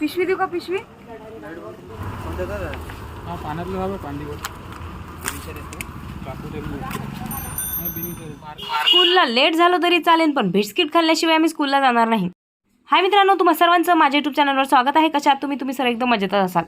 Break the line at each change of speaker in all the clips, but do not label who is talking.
पिशवी देऊ का पिशवी?
हा पाण्यातलं हवं
स्कूलला लेट झालो तरी चालेल पण बिस्किट खाल्ल्याशिवाय आम्ही स्कूलला जाणार नाही. हाय मित्रांनो तुम्हा सर्वांचं माझ्या युट्यूब चॅनलवर स्वागत आहे. कशा आहात तुम्ही? तुम्ही सर एकदम मजेतच असाल.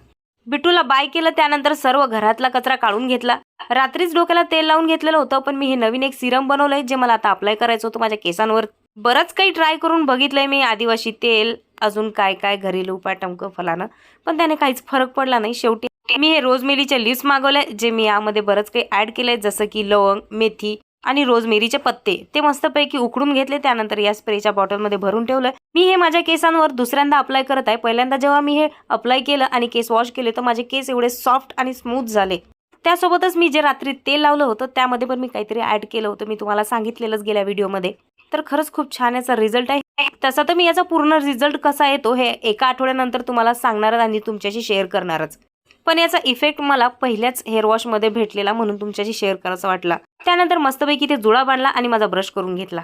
बिट्टूला बाय केलं त्यानंतर सर्व घरातला कचरा काढून घेतला. रात्रीच डोक्याला तेल लावून घेतलेलं होतं पण मी हे नवीन एक सिरम बनवलंय जे मला आता अप्लाय करायचं होतं माझ्या केसांवर. बरंच काही ट्राय करून बघितलंय मी आदिवासी तेल अजून काय काय घरेलू उपाय टमकं फलानं. पण त्याने काहीच फरक पडला नाही. शेवटी मी हे रोजमेरीचे लिस्ट मागवले जे मी यामध्ये बरंच काही ऍड केलंय जसं की लवंग मेथी आणि रोजमेरीचे पत्ते. ते मस्तपैकी उकडून घेतले त्यानंतर या स्प्रेच्या बॉटलमध्ये भरून ठेवलं. मी हे माझ्या केसांवर दुसऱ्यांदा अप्लाय करत आहे. पहिल्यांदा जेव्हा मी हे अप्लाय केलं आणि केस वॉश केले तर माझे केस एवढे सॉफ्ट आणि स्मूथ झाले. त्यासोबतच मी जे रात्री तेल लावलं होतं त्यामध्ये पण मी काहीतरी ऍड केलं होतं. मी तुम्हाला सांगितलेलंच गेल्या व्हिडिओमध्ये तर खरंच खूप छान याचा रिझल्ट आहे. तसा तर मी याचा पूर्ण रिझल्ट कसा येतो हे एका आठवड्यानंतर तुम्हाला सांगणारच आणि तुमच्याशी शेअर करणारच. पण याचा इफेक्ट मला पहिल्याच हेअर वॉशमध्ये भेटलेला म्हणून तुमच्याशी शेअर करायचा वाटला. त्यानंतर मस्तपैकी ते जुळा बांधला आणि माझा ब्रश करून घेतला.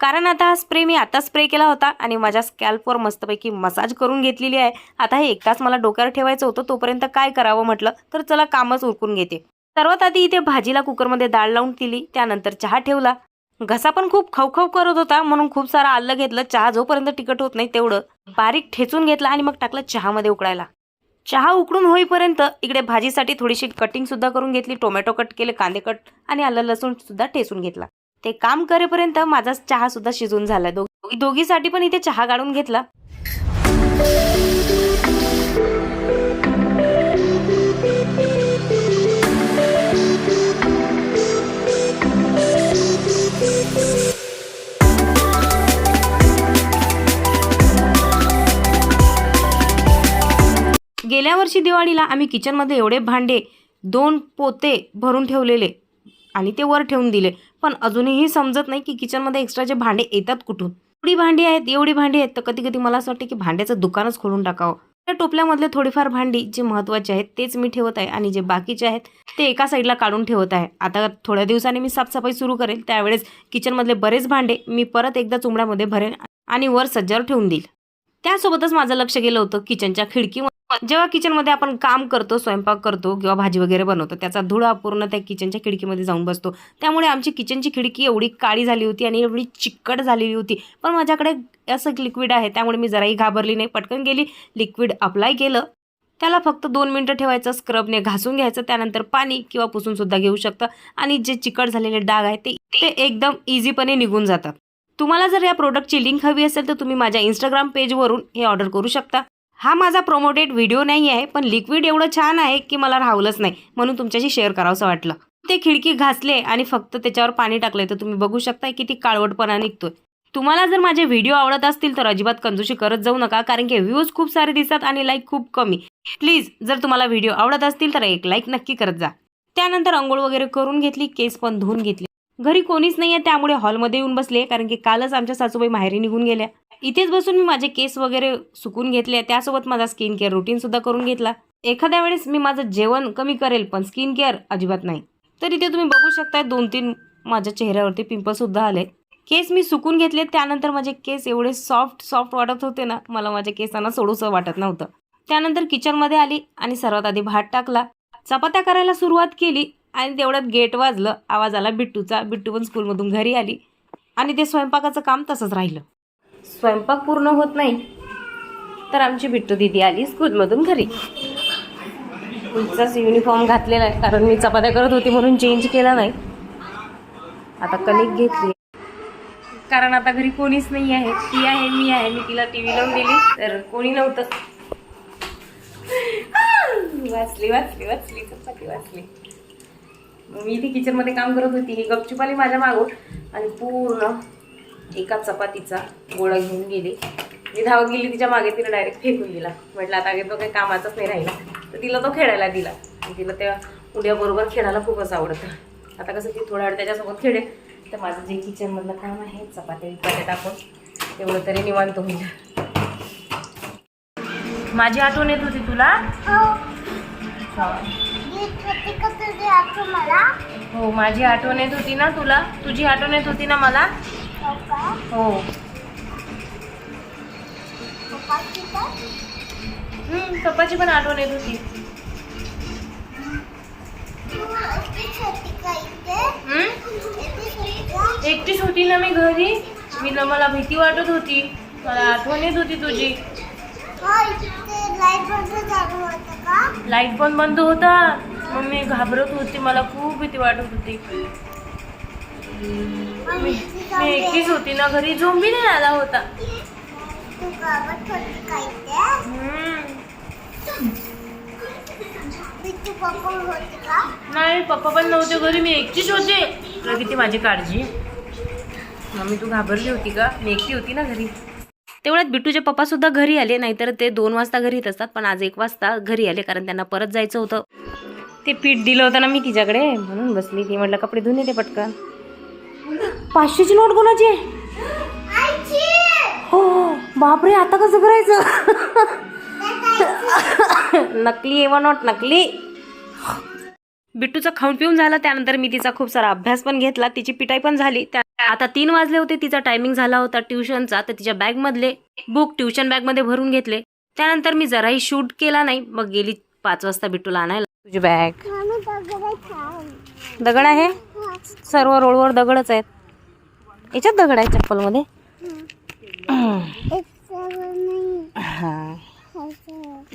कारण आता हा स्प्रे मी आता स्प्रे केला होता आणि माझ्या स्कॅल्पवर मस्तपैकी मसाज करून घेतलेली आहे. आता हे एकटाच मला डोक्यावर ठेवायचं होतं तोपर्यंत काय करावं म्हटलं तर चला कामच उरकून घेते. सर्वात आधी इथे भाजीला कुकरमध्ये डाळ लावून दिली त्यानंतर चहा ठेवला. घसा पण खूप खवखव करत होता म्हणून खूप सारा आल्लं घेतलं. चहा जोपर्यंत तिखट होत नाही तेवढं. बारीक ठेचून घेतला आणि मग टाकलं चहामध्ये उकडायला चहा उकडून होईपर्यंत इकडे भाजीसाठी थोडीशी कटिंग सुद्धा करून घेतली टोमॅटो कट केले कांदे कट आणि आलं लसूण सुद्धा ठेचून घेतला. ते काम करेपर्यंत माझा चहा सुद्धा शिजून झाला. दोघी दोघीसाठी पण इथे चहा काढून घेतला. गेल्या वर्षी दिवाळीला आम्ही किचनमध्ये एवढे भांडे दोन पोते भरून ठेवलेले आणि ते वर ठेवून दिले. पण अजूनही समजत नाही की किचनमध्ये एक्स्ट्राचे भांडे येतात कुठून. एवढी भांडी आहेत एवढी भांडी आहेत तर कधी कधी मला असं वाटतं की भांड्याचं दुकानच खोलून टाकावं. त्या टोपल्यामधले थोडीफार भांडी जे महत्त्वाचे आहेत तेच मी ठेवत आहे आणि जे बाकीचे आहेत ते एका साईडला काढून ठेवत आहे. आता थोड्या दिवसांनी मी साफसफाई सुरू करेल त्यावेळेस किचनमधले बरेच भांडे मी परत एकदा चुमड्यामध्ये भरेन आणि वर सज्जावर ठेवून देईल. त्यासोबतच माझं लक्ष गेलं होतं किचनच्या खिडकी जेव्हा किचनमध्ये आपण काम करतो स्वयंपाक करतो किंवा भाजी वगैरे बनवतो त्याचा धुळा पूर्ण त्या किचनच्या खिडकीमध्ये जाऊन बसतो. त्यामुळे आमची किचनची खिडकी एवढी काळी झाली होती आणि एवढी चिकट झालेली होती. पण माझ्याकडे असं लिक्विड आहे त्यामुळे मी जराही घाबरली नाही. पटकन गेली लिक्विड अप्लाय केलं. त्याला फक्त दोन मिनटं ठेवायचं स्क्रबने घासून घ्यायचं त्यानंतर पाणी किंवा पुसून सुद्धा घेऊ शकतं. आणि जे चिकट झालेले डाग आहेत ते ते एकदम इझीपणे निघून जातात. तुम्हाला जर या प्रोडक्टची लिंक हवी असेल तर तुम्ही माझ्या इंस्टाग्राम पेजवरून हे ऑर्डर करू शकता. हा माझा प्रोमोटेड व्हिडिओ नाही आहे पण लिक्विड एवढं छान आहे की मला राहवलंच नाही. म्हणून तुमच्याशी शेअर करावंसं वाटलं. ते खिडकी घासले आणि फक्त त्याच्यावर पाणी टाकले तर तुम्ही बघू शकता किती काळवटपणा निघतोय. तुम्हाला जर माझे व्हिडिओ आवडत असतील तर अजिबात कंजूशी करत जाऊ नका कारण की व्ह्यूज खूप सारे दिसतात आणि लाईक खूप कमी. प्लीज जर तुम्हाला व्हिडिओ आवडत असतील तर एक लाईक नक्की करत जा. त्यानंतर अंघोळ वगैरे करून घेतली केस पण धुवून घेतली. घरी कोणीच नाही आहे त्यामुळे हॉलमध्ये येऊन बसले कारण की कालच आमच्या सासूबाई माहेरी निघून गेल्या. इथेच बसून मी माझे केस वगैरे सुकून घेतले. त्यासोबत माझा स्किन केअर रुटीनसुद्धा करून घेतला. एखाद्या वेळेस मी माझं जेवण कमी करेल पण स्किन केअर अजिबात नाही. तर इथे तुम्ही बघू शकताय दोन तीन माझ्या चेहऱ्यावरती पिंपलसुद्धा आले केस मी सुकून घेतले त्यानंतर माझे केस एवढे सॉफ्ट सॉफ्ट वाटत होते ना मला माझ्या केसांना सोडूसं वाटत नव्हतं. त्यानंतर किचनमध्ये आली आणि सर्वात आधी भात टाकला. चपात्या करायला सुरुवात केली आणि तेवढ्यात गेट वाजलं. आवाज आला बिट्टूचा. बिट्टू पण स्कूलमधून घरी आली. आणि ते स्वयंपाकाचं काम तसंच राहिलं. स्वयंपाक पूर्ण होत नाही. तर आमची बिट्टू दिदी आली स्कूलमधून घरी. तुमचाच युनिफॉर्म घातलेला आहे कारण मी चपात्या करत होती म्हणून चेंज केला नाही. आता कणिक घेतली. कारण आता घरी कोणीच नाही आहे. ती आहे मी आहे. मी तिला टी व्ही लावून दिली तर कोणी नव्हतं. वाचली वाचली वाचली चपाती वाचली. मी ती किचनमध्ये काम करत होती. ही गपचूप आली माझ्या मागून आणि पूर्ण एका चपातीचा गोळा घेऊन गेली. मी धावत गेली तिच्यामागे तिला डायरेक्ट फेकून दिला. म्हटलं आता तो काही कामाचाच नाही राहिला. तर तिला तो खेळायला दिला. आणि तिला त्या उड्याबरोबर खेळायला खूपच आवडतं. आता कसं ती थोड्या वेळ त्याच्यासोबत खेळेल. तर माझं जे किचनमधलं काम आहे चपात्या विपात्या टाकून तेवढं तरी निवांत होईल माझी आठवण येत होती तुला? हो माझी आठवण येत होती ना तुला? तुझी आठवण येत होती ना मला? हो. पप्पाची पण आठवण येत होती. एकटीच होती ना मी घरी. मी ना मला भीती वाटत होती. मला आठवण येत होती तुझी. लाइट पण बंद होता. मग मी घाबरत होती. मला खूप भीती वाटत होती. मी एकटीच होती ना घरी झोंबी नाही आला होता. नाही पप्पा पण नव्हते घरी मी एकटीच होते. तुला किती माझी काळजी. मम्मी तू घाबरली होती का? मी एकटी होती ना घरी. तेवढ्यात बिट्टूचे पप्पा सुद्धा घरी आले नाहीतर ते दोन वाजता घरी येत असतात पण आज एक वाजता घरी आले कारण त्यांना परत जायचं होतं. ते पीठ दिलं होतं ना मी तिच्याकडे म्हणून बसली ती. म्हटलं कपडे धुवून येते पटकन. पाचशेची नोट कोणाची आहे? हो बापरे आता कसं करायचं? नकली एवा नॉट नकली. बिट्टूचा खाऊन पिऊन झाला त्यानंतर मी तिचा खूप सारा अभ्यास पण घेतला तिची पिटाई पण झाली. त्या आता तीन वाजले होते तिचा टायमिंग झाला होता ट्युशनचा तर तिच्या बॅगमधले बुक ट्युशन बॅगमध्ये भरून घेतले. त्यानंतर मी जराही शूट केला नाही मग गेली पाच वाजता बिट्टूला आणायला. तुझी बॅग दगड आहे? सर्व रोडवर दगडच आहेत. याच्यात दगड आहे चप्पलमध्ये.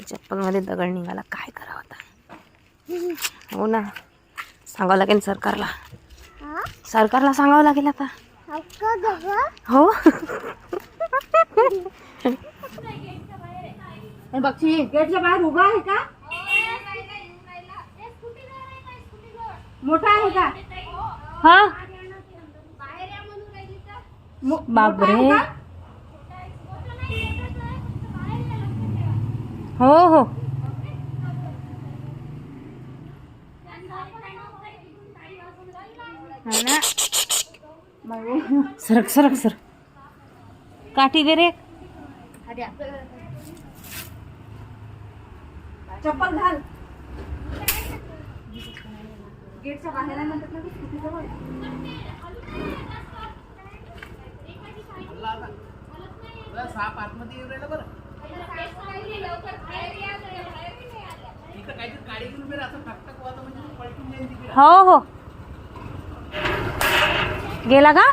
चप्पलमध्ये दगड निघाला. काय करावं आता? हो ना. सांगावं लागेल सरकारला. सरकारला सांगावं लागेल आता. हो?
बक्षी गेटच्या बाहेर उभा आहे का? मोठा आहे का?
हा? बापरे? हो हो. सरक सरक सर काठी दे रे.
चप्पल घाल. गेटच्या बाहेर आहे म्हणतात ना ते स्कूटी जवळ.
साप आतमध्ये येऊ राहिला बरं. इथं काहीतरी काडी घेऊन उभे राहा, असं ठकठक वाजलं म्हणजे पलटून जाईल तिकडे.
हो हो. गेला का?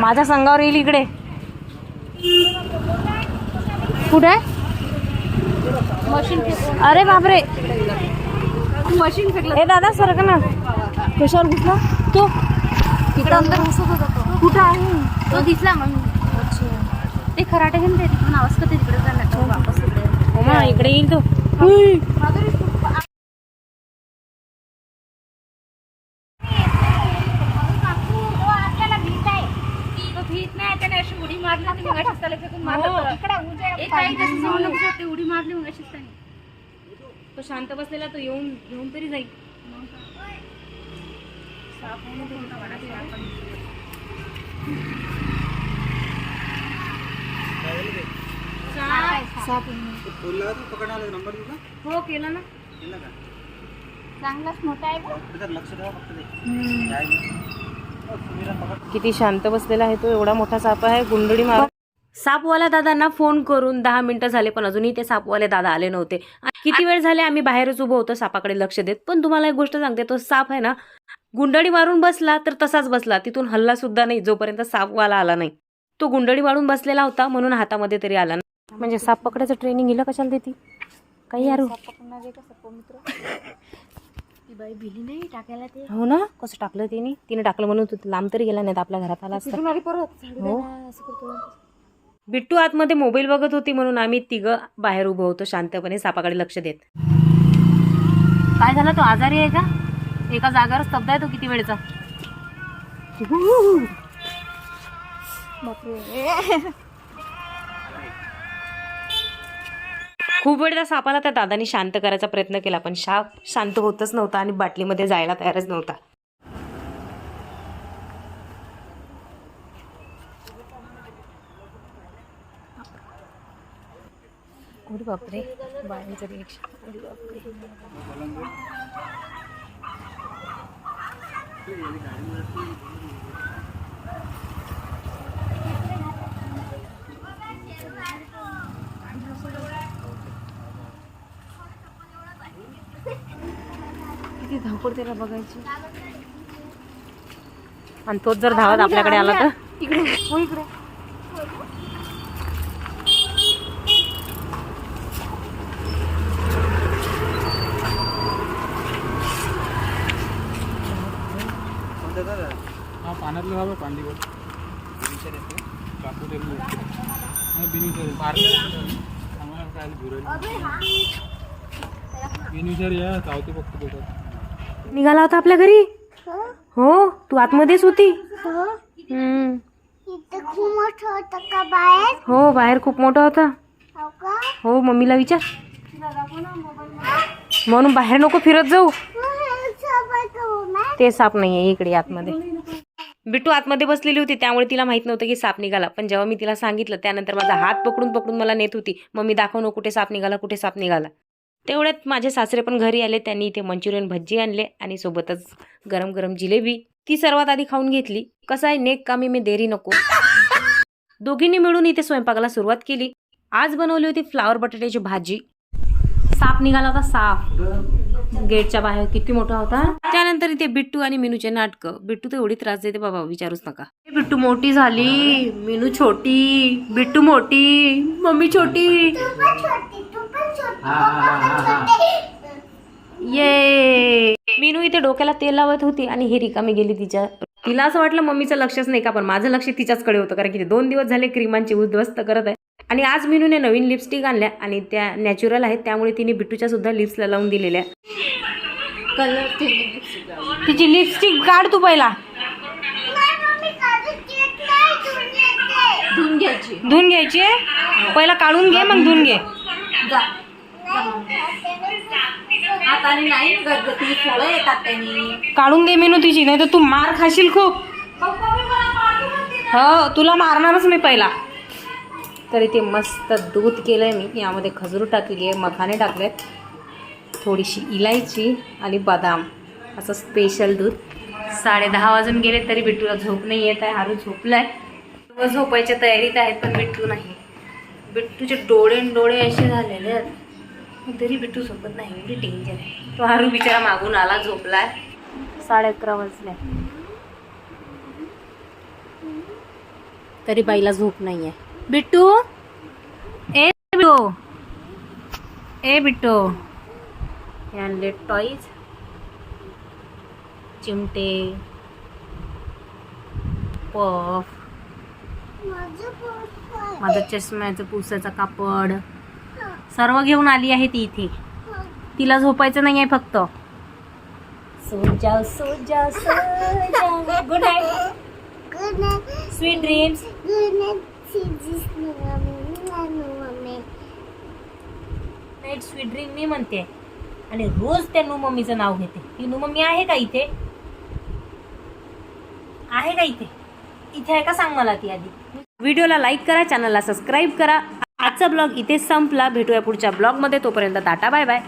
माझ्या संघावर येईल इकडे. कुठे?
मशीन
अरे बापरे.
मशीन
ए दादा सरक ना. कशावर घुसला? तो.
तिकडे अंदर घुसत होता तो.
कुठं आहे?
तो दिसला मग. ते खराटे घेऊन ते तिकडून आवाज करते तिकडे जाणार? वापस
इकडे येईल तो
भीत नाही त्याने अशी उडी मारली आणि मग अशीच त्याला फेकून मारलं
हो.
तर. एक काही उडी मारली मग अशीच त्याने.
तो शांत बसलेला तो येऊन घेऊन तरी जाईल. हो केला ना.
केला का?
चांगलाच मोठा आहे.
हो,
किती शांत बसलेला आहे तो एवढा मोठा साप आहे गुंडडी मार सापवाल्या दादांना फोन करून दहा मिनिटं झाले पण अजूनही ते सापवाले दादा आले नव्हते. किती वेळ झाले आम्ही बाहेरच उभं होतो सापाकडे लक्ष देत. पण तुम्हाला एक गोष्ट सांगते तो साप आहे ना गुंडडी मारून बसला तर तसाच बसला. तिथून हल्ला सुद्धा नाही जोपर्यंत सापवाला आला नाही. तो गुंडडी मारून बसलेला होता म्हणून हातामध्ये तरी आला नाही. म्हणजे साप पकडायचं ट्रेनिंग हिला कशाला देते? काही यारू.
ती बाई भिली नाही टाकायला ते.
हो ना? कसं टाकलं तिने? तिने टाकलं म्हणून तो लांब तरी गेला नाही तर आपल्या घरात आला असता.
परत?
हो. बिट्टू आतमध्ये मोबाईल बघत होती म्हणून आम्ही तिघं बाहेर उभं होतो शांतपणे सापाकडे लक्ष देत. काय झालं? तो आजारी आहे का? एका जागावर स्तब्ध आहे तो किती वेळचा? खूप वेळ त्या सापाला त्या दादानी शांत करायचा प्रयत्न केला पण साप शांत होतच नव्हता आणि बाटलीमध्ये जायला तयारच नव्हता. उडी बापरे. बायांचं रिएक्शन बापरे. किती धावपड त्याला बघायची. आणि तोच जर धावत आपल्याकडे आला तर?
इकडे हो, इकडे.
हा पाण्यातलं हवं पांडीवर. काकू ते बिनिशर आम्हाला काय बिनिशर या चावते फक्त बोलतात
निघाला होता आपल्या घरी? हो. तू आतमध्येच होती? हम्म.
इथं खूप मोठं होतं का बाहेर?
हो बाहेर खूप मोठा होता.
हो का?
हो मम्मीला विचार. म्हणून बाहेर नको फिरत जाऊ. ते साप नाहीये इकडे आतमध्ये. बिट्टू आतमध्ये बसलेली होती त्यामुळे तिला माहीत नव्हतं की साप निघाला. पण जेव्हा मी तिला सांगितलं त्यानंतर माझा हात पकडून पकडून मला नेत होती. मम्मी दाखव ना कुठे साप निघाला कुठे साप निघाला. तेवढ्यात माझे सासरे पण घरी आले. त्यांनी इथे मंचुरियन भज्जी आणले आणि सोबतच गरम गरम जिलेबी. ती सर्वात आधी खाऊन घेतली. कसं आहे नेक कामी मी देरी नको. दोघींनी मिळून इथे स्वयंपाकाला सुरुवात केली. आज बनवली होती फ्लावर बटाट्याची भाजी. साप निघाला होता साप. गेटच्या बाहेर किती मोठा होता? त्यानंतर इथे बिट्टू आणि मिनूचे नाटक. बिट्टू तर एवढी त्रास देते बाबा विचारूच नका. बिट्टू मोठी झाली. मिनू छोटी. बिट्टू मोठी. मम्मी छोटी.
छोटी तू पण छोटी
ये. मिनू इथे डोक्याला तेल लावत होती आणि ही रिकामी गेली तिच्या. तिला असं वाटलं मम्मीचं लक्षच नाही का पण माझं लक्ष तिच्याचकडे होतं कारण की ते दोन दिवस झाले क्रीमांची उद्ध्वस्त करत आहे. आणि आज मिनूने नवीन लिपस्टिक आणल्या आणि त्या नॅचरल आहेत त्यामुळे तिने बिट्टूच्या सुद्धा लिप्सला लावून दिलेल्या. तिची लिपस्टिक काढ तू पहिला.
धुवून
घ्यायची.
धुवून घ्यायची? आहे? पहिला काढून घे मग धुवून घे. काढून दे मेनू तिची नाही तर तू मार खाशील खूप. हो तुला मारणारच मी पहिला. तर इथे मस्त दूध केलंय मी. यामध्ये खजूर टाकली आहे मखाने टाकले थोडीशी इलायची आणि बदाम. असं स्पेशल दूध. साडे दहा वाजून गेले तरी बिट्टूला झोप नाही येत आहे. हारू झोपलाय. झोपायच्या तयारीत आहेत पण बिट्टू नाही. बिट्टूचे डोळे डोळे असे झालेले आहेत. तरी बिट्टू झोपत नाही. म्हणजे डेंजर आहे. तो हारू बिचारा मागून आला झोपलाय. साडे अकरा वाजले. तरी बाईला झोप नाही आहे. बिट्टू ए बिट्टू ए बिट्टू हे आणले टॉईज चिमटे. पफ
माझं
चष्म्याचं पुसाचं कापड. सर्व घेऊन आली आहे ती इथे. तिला झोपायचं नाही आहे फक्त. सो सोजा सोजा. Good night sweet dreams
Good
night sweet dream मी म्हणते. आणि रोज त्या नू मम्मीचं नाव घेते. ती नू मम्मी आहे का इथे? आहे का इथे? इथे आहे का? सांग मला ती आधी. व्हिडिओला लाईक करा चॅनलला सबस्क्राईब करा. आजचा ब्लॉग इथे संपला. भेटूया पुढच्या ब्लॉगमध्ये. तोपर्यंत टाटा बाय बाय.